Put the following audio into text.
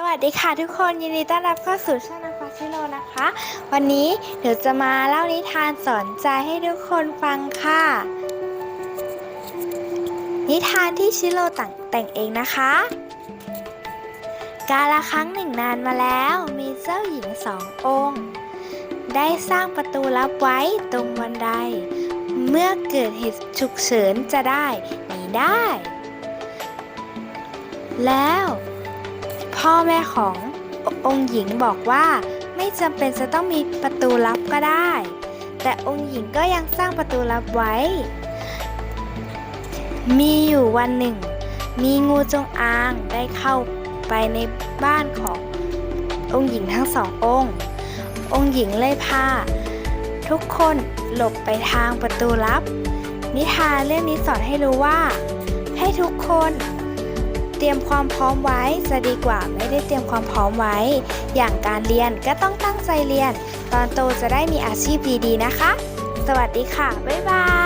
สวัสดีค่ะทุกคนยินดีต้อนรับเข้าสู่ช่องนักฟัชิโรนะคะ วันนี้เดี๋ยวจะมาเล่านิทานสอนใจให้ทุกคนฟังค่ะ นิทานที่ชิโรต่งแต่งเองนะคะ กาลครั้งหนึ่งนานมาแล้วมีเจ้าหญิงสององค์ ได้สร้างประตูลับไว้ตรงบันได เมื่อเกิดเหตุฉุกเฉินจะได้หนีได้ แล้ว พ่อแม่ขององค์หญิงบอกว่าไม่จำเป็นจะต้องมีประตูลับก็ได้ แต่องค์หญิงก็ยังสร้างประตูลับไว้ มีอยู่วันหนึ่ง มีงูจงอางได้เข้าไปในบ้านขององค์หญิงทั้งสององค์ องค์หญิงเลยพาทุกคนหลบไปทางประตูลับ นิทานเรื่องนี้สอนให้รู้ว่า ให้ทุกคน เตรียมความพร้อมไว้จะดีกว่าไม่ได้เตรียมความพร้อมไว้ อย่างการเรียนก็ต้องตั้งใจเรียน ตอนโตจะได้มีอาชีพดีๆนะคะ สวัสดีค่ะ บ๊ายบาย